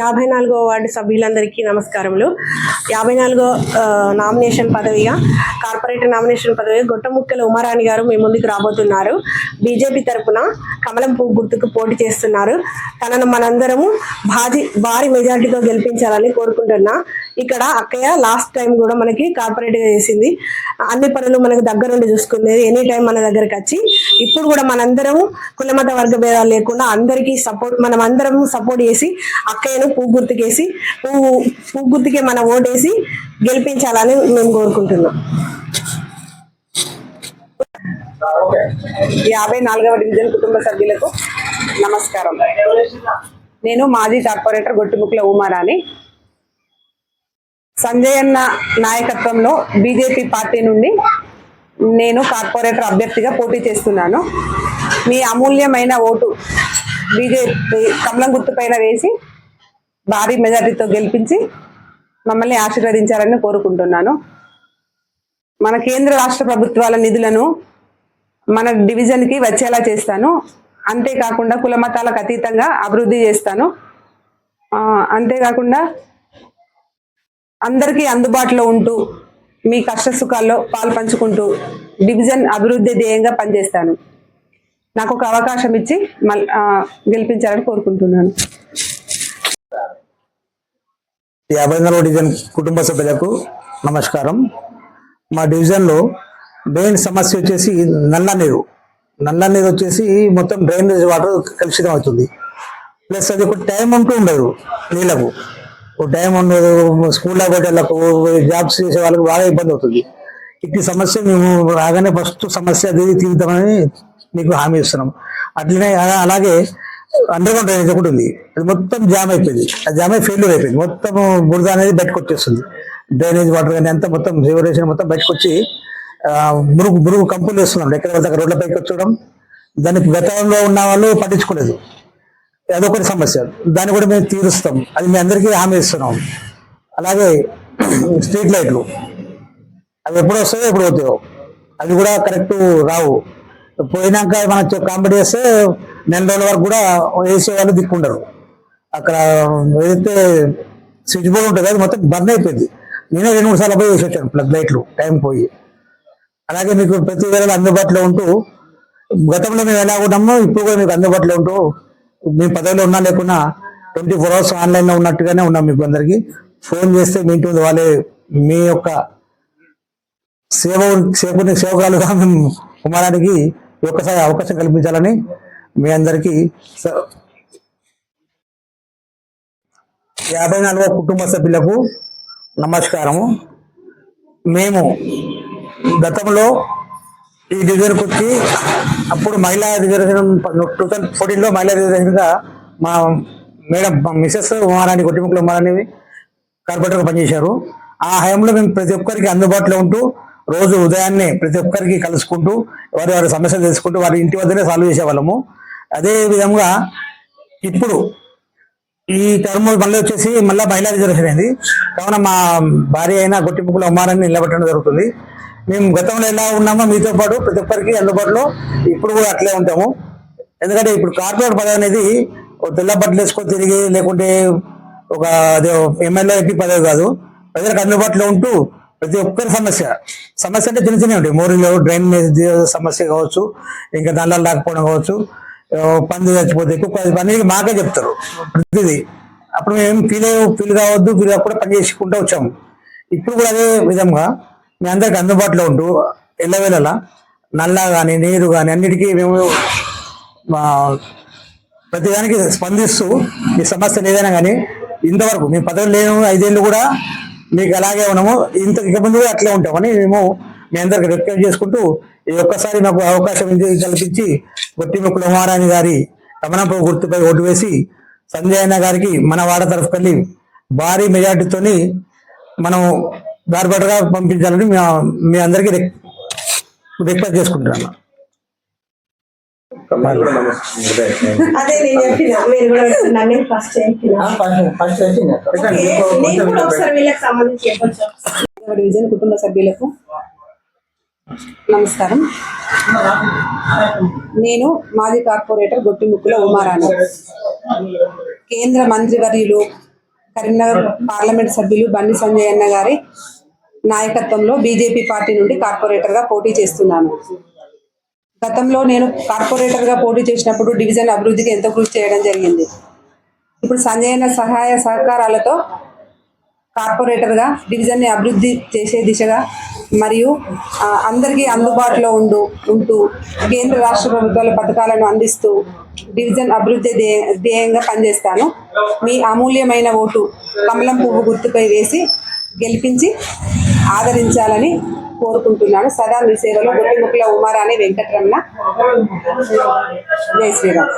యాభై నాలుగో వార్డు సభ్యులందరికీ నమస్కారములు. యాభై నాలుగో నామినేషన్ పదవిగా కార్పొరేటర్ నామినేషన్ పదవిగా గొట్టముక్కల ఉమారాణి గారు మీ ముందుకు రాబోతున్నారు. బీజేపీ తరఫున కమలం పువ్వు గుర్తుకు పోటీ చేస్తున్నారు. తనను మనందరము భారీ భారీ మెజార్టీతో గెలిపించాలని కోరుకుంటున్నా. ఇక్కడ అక్కయ్య లాస్ట్ టైం కూడా మనకి కార్పొరేట్గా చేసింది. అన్ని పనులు మనకు దగ్గరుండి చూసుకునేది ఎనీ టైం మన దగ్గరకు వచ్చి ఇప్పుడు కూడా మనందరం కులమత వర్గ భేదాలు లేకుండా అందరికీ సపోర్ట్ మనం అందరం సపోర్ట్ చేసి అక్కయ్యను పువ్వు గుర్తుకేసి పువ్వు పువ్వు గుర్తుకే మన ఓటేసి గెలిపించాలని మేము కోరుకుంటున్నాం. యాభై నాలుగవ డివిజన్ కుటుంబ సభ్యులకు నమస్కారం. నేను మాజీ కార్పొరేటర్ గొట్టిముక్కుల ఉమారాణి. సంజయన్న నాయకత్వంలో బీజేపీ పార్టీ నుండి నేను కార్పొరేటర్ అభ్యర్థిగా పోటీ చేస్తున్నాను. మీ అమూల్యమైన ఓటు బీజేపీ కమలం గుర్తు పైన వేసి భారీ మెజార్టీతో గెలిపించి మమ్మల్ని ఆశీర్వదించాలని కోరుకుంటున్నాను. మన కేంద్ర రాష్ట్ర ప్రభుత్వాల నిధులను మన డివిజన్కి వచ్చేలా చేస్తాను. అంతేకాకుండా కుల మతాలకు అతీతంగా అభివృద్ధి చేస్తాను. అంతేకాకుండా అందరికీ అందుబాటులో ఉంటూ మీ కష్ట సుఖాల్లో పాలు పంచుకుంటూ డివిజన్ అభివృద్ధి ధ్యేయంగా పనిచేస్తాను. నాకు ఒక అవకాశం ఇచ్చి మళ్ళీ గెలిపించాలని కోరుకుంటున్నాను. యాభై నాలుగు డివిజన్ కుటుంబ సభ్యులకు నమస్కారం. మా డివిజన్లో మెయిన్ సమస్య వచ్చేసి నల్ల నీరు. నల్ల నీరు వచ్చేసి మొత్తం డ్రైనేజ్ వాటర్ కలుషితం అవుతుంది ప్లస్ అది ఒక టైం అంటూ ఉండదు నీళ్ళకు. టైం ఉండదు స్కూల్లో పెట్టేళ్ళకు జాబ్స్ చేసే వాళ్ళకి బాగా ఇబ్బంది అవుతుంది. ఇట్టి సమస్య మేము రాగానే ఫస్ట్ సమస్య అది తీరుతామని మీకు హామీ ఇస్తున్నాం. అట్లనే అలా- అలాగే అండర్ గ్రౌండ్ డ్రైనేజ్ ఒకటి ఉంది. అది మొత్తం జామ్ అయిపోయింది. ఆ జామ్ అయి ఫెయిల్యూర్ అయిపోయింది. మొత్తం బురద అనేది బయటకు వచ్చేస్తుంది. డ్రైనేజ్ వాటర్ కానీ అంతా మొత్తం రివరేషన్ మొత్తం బయటకు వచ్చి మురుగు మురుగు కంపులు వేస్తున్నాం. ఎక్కడ పడితే అక్కడ రోడ్ల పైకి వచ్చడం దానికి గతంలో ఉన్న వాళ్ళు పట్టించుకోలేదు. అదొకటి సమస్య. దాన్ని కూడా మేము తీరుస్తాం. అది మీ అందరికీ హామీ ఇస్తున్నాం. అలాగే స్ట్రీట్ లైట్లు. అవి ఎప్పుడు వస్తాయో ఎప్పుడు పోతాయో. అవి కూడా కరెక్ట్ రావు. పోయినాక మనం కాంపిటీ చేస్తే నెల రోజుల వరకు కూడా వేసే వాళ్ళు దిక్కుండరు. అక్కడ ఏదైతే స్విచ్ బోర్డ్ ఉంటుంది అది మొత్తం బంద్ అయిపోయింది. నేనే రెండు మూడు సార్లు పోయి వేసి వచ్చాను ప్లగ్ లైట్లు టైం పోయి. అలాగే మీకు ప్రతి వేళ అందుబాటులో ఉంటూ గతంలో మేము ఎలా ఉన్నామో ఇప్పుడు కూడా మీకు అందుబాటులో ఉంటూ మీ పదవిలో ఉన్నా లేకున్నా ట్వంటీ ఫోర్ అవర్స్ ఆన్లైన్లో ఉన్నట్టుగానే ఉన్నాం మీకు అందరికీ. ఫోన్ చేస్తే మీ ఇంటి వాళ్ళే మీ యొక్క సేవ సేవకుని సేవకాలుగా మేము కుమారానికి ఒక్కసారి అవకాశం కల్పించాలని మీ అందరికీ యాభై నాలుగవ కుటుంబ సభ్యులకు నమస్కారము. మేము గతంలో ఈ డివిజన్కి వచ్చి అప్పుడు మహిళా రిజర్వేషన్ టూ థౌసండ్ ఫోర్టీన్లో మహిళా రిజర్వేషన్గా మా మేడం మా మిసెస్ ఉమారాణి కొట్టిముక్కల ఉమారాణి కార్పొరేటర్గా పనిచేశారు. ఆ హయాంలో మేము ప్రతి ఒక్కరికి అందుబాటులో ఉంటూ రోజు ఉదయాన్నే ప్రతి ఒక్కరికి కలుసుకుంటూ వారి వారి సమస్యలు తెలుసుకుంటూ వారి ఇంటి వద్దనే సాల్వ్ చేసేవాళ్ళము. అదే విధంగా ఇప్పుడు ఈ టర్మ్ మళ్ళీ వచ్చేసి మళ్ళీ మహిళా రిజర్వేషన్ అయింది కావున మా భార్య అయిన గొట్టిముక్కుల ఉమారాన్ని నిలబెట్టడం జరుగుతుంది. మేము గతంలో ఎలా ఉన్నామో మీతో పాటు ప్రతి ఒక్కరికి అందుబాటులో ఇప్పుడు కూడా అట్లే ఉంటాము. ఎందుకంటే ఇప్పుడు కార్పొరేట్ పదవి అనేది ఓ తెల్ల బట్టలు వేసుకొని తిరిగి లేకుంటే ఒక అదే ఎమ్మెల్యే ఎంపీ పదవి కాదు. ప్రజలకు అందుబాటులో ఉంటూ ప్రతి ఒక్కరి సమస్య. సమస్య అంటే చిన్న చిన్న ఉంటాయి. మోరీలో డ్రైన్ సమస్య కావచ్చు ఇంకా దానిలో లేకపోవడం కావచ్చు. పంది చచ్చిపోతే ఎక్కువ పని మాకే చెప్తారు. ప్రతిదీ. అప్పుడు మేము ఫీల్ ఫీల్ కావద్దు ఫీల్ కూడా పని చేసుకుంటూ వచ్చాము. ఇప్పుడు కూడా అదే విధంగా మీ అందరికి అందుబాటులో ఉంటూ ఎల్లవేళలా నల్ల కానీ నీరు కానీ అన్నిటికీ మేము మా ప్రతిదానికి స్పందిస్తూ మీ సమస్యలు ఏదైనా కానీ ఇంతవరకు మీ పదవి లేను ఐదేళ్ళు కూడా మీకు అలాగే ఉన్నాము. ఇంత ఇక ముందు కూడా అట్లే ఉంటామని మేము మీ అందరికి రిక్వెస్ట్ చేసుకుంటూ ఈ ఒక్కసారి మాకు అవకాశం ఇది కల్పించి గొట్టిముక్కుల ఉమారాణి గారి రమణపు గుర్తుపై ఓటు వేసి సంజయ్ అన్న గారికి మన వాడ తరఫుకెళ్ళి భారీ మెజార్టీతోని మనం దారిపాటుగా పంపించాలని మీ- అందరికీ రిక్- రిక్వెస్ట్ చేసుకుంటున్నాను అదే నేను చెప్పిన మీరు కూడా నన్ను ఫస్ట్ చెప్పిన. నేను కూడా ఒకసారి వీళ్ళకి సంబంధించి చెప్పొచ్చు? యాభై డివిజన్ కుటుంబ సభ్యులకు నమస్కారం. నేను మాజీ కార్పొరేటర్ గొట్టిముక్కుల ఉమారాణి. కేంద్ర మంత్రివర్యులు కరీంనగర్ పార్లమెంట్ సభ్యులు బండి సంజయ్ అన్న గారి నాయకత్వంలో బీజేపీ పార్టీ నుండి కార్పొరేటర్గా పోటీ చేస్తున్నాను. గతంలో నేను కార్పొరేటర్గా పోటీ చేసినప్పుడు డివిజన్ అభివృద్ధికి ఎంతో కృషి చేయడం జరిగింది? ఇప్పుడు సంజయ్ అన్న సహాయ సహకారాలతో కార్పొరేటర్గా డివిజన్ని అభివృద్ధి చేసే దిశగా మరియు అందరికీ అందుబాటులో ఉండు ఉంటూ కేంద్ర రాష్ట్ర ప్రభుత్వాల పథకాలను అందిస్తూ డివిజన్ అభివృద్ధి ధ్యేయంగా పనిచేస్తాను. మీ అమూల్యమైన ఓటు కమలం పువ్వు గుర్తుపై వేసి గెలిపించి ఆదరించాలని కోరుకుంటున్నాను. సదా మీ సేవలో గొట్టిముక్కుల ఉమారాణి వెంకటరమణ. జై శ్రీరామ్.